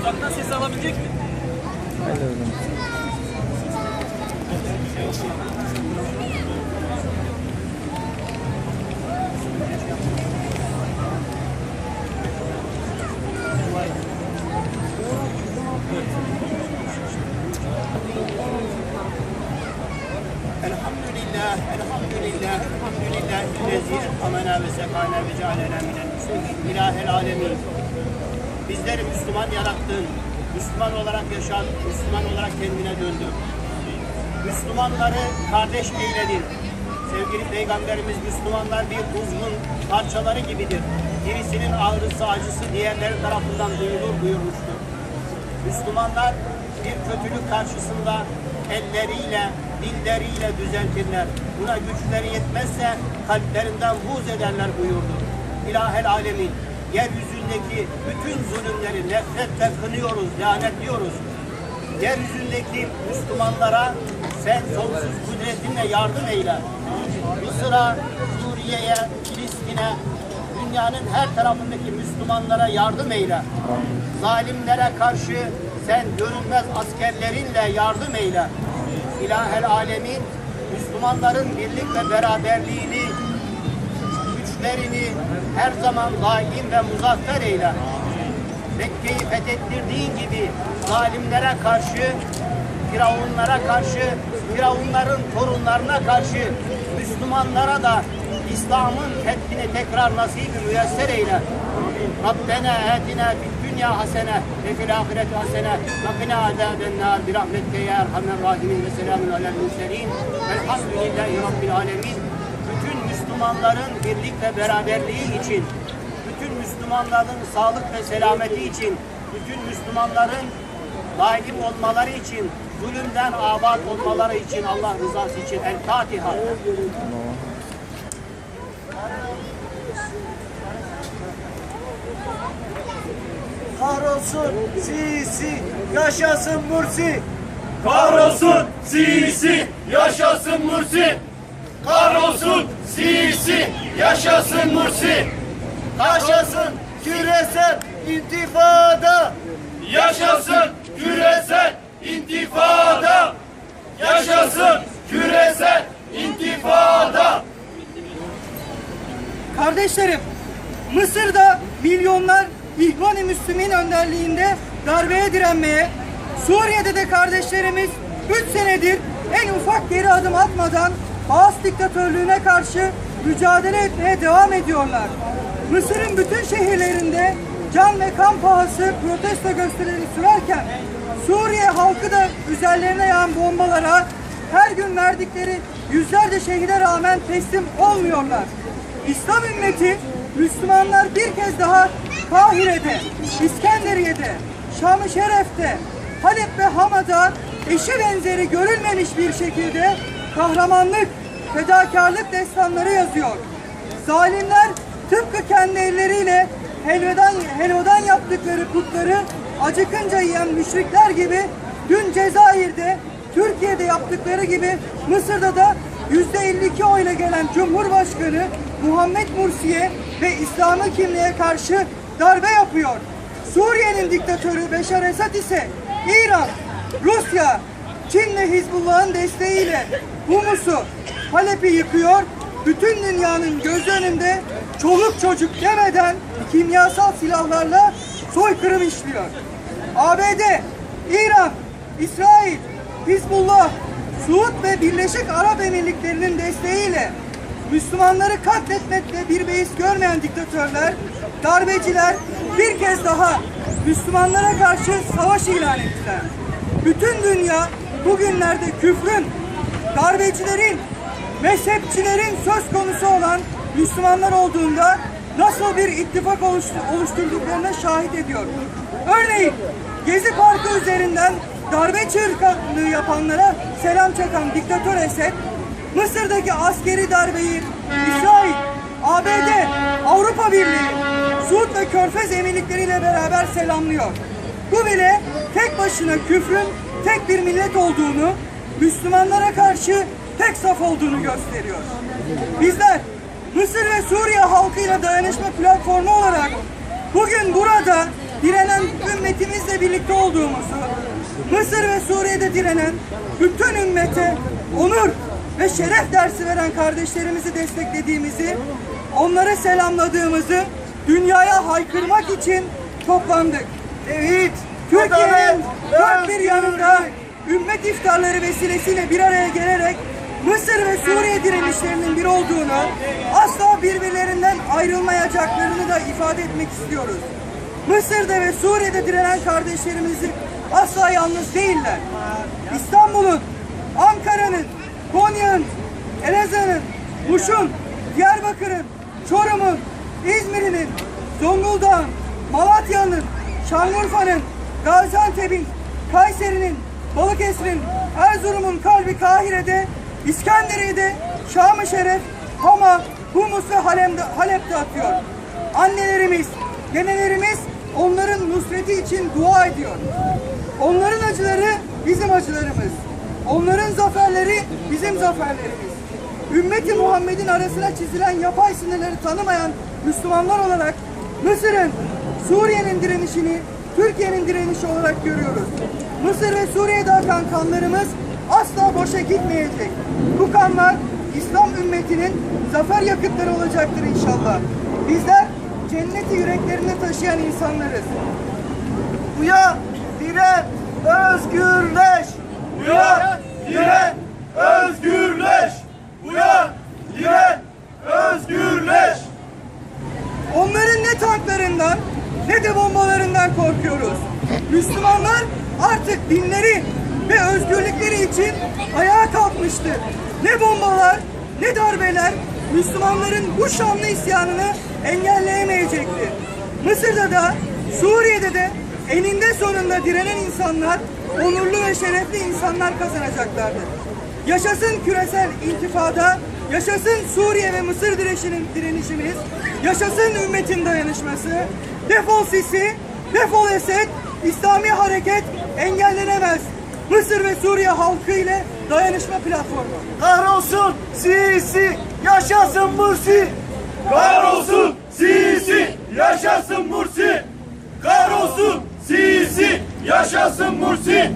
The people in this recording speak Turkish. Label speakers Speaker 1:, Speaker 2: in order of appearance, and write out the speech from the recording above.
Speaker 1: Uzaktan ses alabilecek mi?
Speaker 2: Hayır. Elhamdülillah, elhamdülillah, elhamdülillah. Ellezî etkamena ve sefâne ve cealena Bizleri Müslüman yarattın. Müslüman olarak yaşan, Müslüman olarak kendine döndün. Müslümanları kardeş eyledin. Sevgili Peygamberimiz Müslümanlar bir uzun parçaları gibidir. Birisinin ağrısı, acısı diğerleri tarafından duyulur buyurmuştur. Müslümanlar bir kötülük karşısında elleriyle, dilleriyle düzeltirler. Buna güçleri yetmezse kalplerinden buz ederler buyurdu. İlahel alemin, yeryüzündeki bütün zulümleri nefretle kınıyoruz, lanetliyoruz. Yeryüzündeki Müslümanlara sen sonsuz kudretinle yardım eyle. Mısır'a, Suriye'ye, Filistin'e, dünyanın her tarafındaki Müslümanlara yardım eyle. Zalimlere karşı sen görünmez askerlerinle yardım eyle. İlahel alemin Müslümanların birlik ve beraberliğini, güçlerini her zaman daim ve muzaffer eyle. Mekke'yi fethettirdiğin gibi zalimlere karşı, firavunlara karşı, firavunların torunlarına karşı Müslümanlara da İslam'ın fethini tekrar nasibi müyesser eyle. Rabbena atina fid dünya hasene ve fil ahireti hasene ve qina azaben nar bi rahmetike ya erhamer rahimin ve selamun alel murselin. Velhamdülillahi rabbil alemin. Bütün Müslümanların birlik ve beraberliği için bütün Müslümanların sağlık ve selameti için, bütün Müslümanların daim olmaları için, zulümden abat olmaları için, Allah rızası için El Fatiha.
Speaker 3: Kahrolsun Sisi, yaşasın Mursi.
Speaker 4: Kahrolsun Sisi, yaşasın Mursi. Kahrolsun Sisi, yaşasın Mursi.
Speaker 3: Yaşasın küresel intifada.
Speaker 4: Yaşasın küresel intifada. Yaşasın küresel intifada.
Speaker 5: Kardeşlerim, Mısır'da milyonlar İhvan-ı Müslümin önderliğinde darbeye direnmeye, Suriye'de de kardeşlerimiz 3 senedir en ufak geri adım atmadan Baas diktatörlüğüne karşı mücadele etmeye devam ediyorlar. Mısır'ın bütün şehirlerinde can ve kan pahası protesto gösterileri sürerken Suriye halkı da üzerlerine yağan bombalara her gün verdikleri yüzlerce şehide rağmen teslim olmuyorlar. İslam ümmeti Müslümanlar bir kez daha Kahire'de, İskenderiye'de, Şam-ı Şeref'te, Halep ve Hama'da eşi benzeri görülmemiş bir şekilde kahramanlık, fedakarlık destanları yazıyor. Zalimler tıpkı kendi elleriyle helvadan, helvadan yaptıkları putları acıkınca yiyen müşrikler gibi dün Cezayir'de, Türkiye'de yaptıkları gibi Mısır'da da %52 oyla gelen Cumhurbaşkanı Muhammed Mursi'ye ve İslami kimliğe karşı darbe yapıyor. Suriye'nin diktatörü Beşar Esad ise İran, Rusya, Çin ve Hizbullah'ın desteğiyle Humus'u, Halep'i yıkıyor. Bütün dünyanın göz önünde çoluk çocuk demeden kimyasal silahlarla soykırım işliyor. ABD, İran, İsrail, Hizbullah, Suud ve Birleşik Arap Emirlikleri'nin desteğiyle Müslümanları katletmekle bir beis görmeyen diktatörler, darbeciler bir kez daha Müslümanlara karşı savaş ilan ettiler. Bütün dünya bugünlerde küfrün, darbecilerin, mezhepçilerin söz konusu olan Müslümanlar olduğunda nasıl bir ittifak oluştu- oluşturduklarına şahit ediyor. Örneğin Gezi Parkı üzerinden darbe çığırtkanlığı yapanlara selam çakan diktatör Esed, Mısır'daki askeri darbeyi İsrail, ABD, Avrupa Birliği, Suud ve Körfez emirlikleriyle beraber selamlıyor. Bu bile tek başına küfrün tek bir millet olduğunu, Müslümanlara karşı tek saf olduğunu gösteriyor. Bizler Mısır ve Suriye halkıyla dayanışma platformu olarak bugün burada direnen ümmetimizle birlikte olduğumuzu, Mısır ve Suriye'de direnen bütün ümmete onur ve şeref dersi veren kardeşlerimizi desteklediğimizi, onları selamladığımızı dünyaya haykırmak için toplandık.
Speaker 3: Tevhid,
Speaker 5: Türkiye'nin dört bir yanında ümmet iftarları vesilesiyle bir araya gelerek Mısır ve Suriye direnişlerinin bir olduğunu, asla birbirlerinden ayrılmayacaklarını da ifade etmek istiyoruz. Mısır'da ve Suriye'de direnen kardeşlerimizi asla yalnız değiller. İstanbul'un, Ankara'nın, Konya'nın, Elazığ'ın, Muş'un, Diyarbakır'ın, Çorum'un, İzmir'in, Zonguldak'ın, Malatya'nın, Şanlıurfa'nın, Gaziantep'in, Kayseri'nin, Balıkesir'in, Erzurum'un kalbi Kahire'de, İskenderiye'de, Şam-ı Şeref, Hama, Humus ve Halem'de, Halep'te atıyor. Annelerimiz, nenelerimiz onların nusreti için dua ediyor. Onların acıları bizim acılarımız. Onların zaferleri bizim zaferlerimiz. Ümmeti Muhammed'in arasına çizilen yapay sınırları tanımayan Müslümanlar olarak Mısır'ın, Suriye'nin direnişini Türkiye'nin direnişi olarak görüyoruz. Mısır ve Suriye'de akan kanlarımız asla boşa gitmeyecek. Bu kanlar İslam ümmetinin zafer yakıtları olacaktır inşallah. Bizler cenneti yüreklerinde taşıyan insanlarız.
Speaker 3: Uyan, diren, özgürleş.
Speaker 4: Uyan, diren, özgürleş. Uyan, diren, özgürleş.
Speaker 5: Onların ne tanklarından ne de bombalarından korkuyoruz. Müslümanlar artık dinleri ve özgürlükleri için ayağa kalkmıştır. Ne bombalar ne darbeler Müslümanların bu şanlı isyanını engelleyemeyecektir. Mısır'da da Suriye'de de eninde sonunda direnen insanlar onurlu ve şerefli insanlar kazanacaklardır. Yaşasın küresel intifada, yaşasın Suriye ve Mısır direnişinin direnişimiz, yaşasın ümmetin dayanışması, defol Sisi, defol Esed, İslami hareket engellenemez. Mısır ve Suriye halkı ile dayanışma platformu.
Speaker 3: Kahrolsun Sisi, yaşasın Mursi.
Speaker 4: Kahrolsun Sisi, yaşasın Mursi. Kahrolsun Sisi, yaşasın Mursi.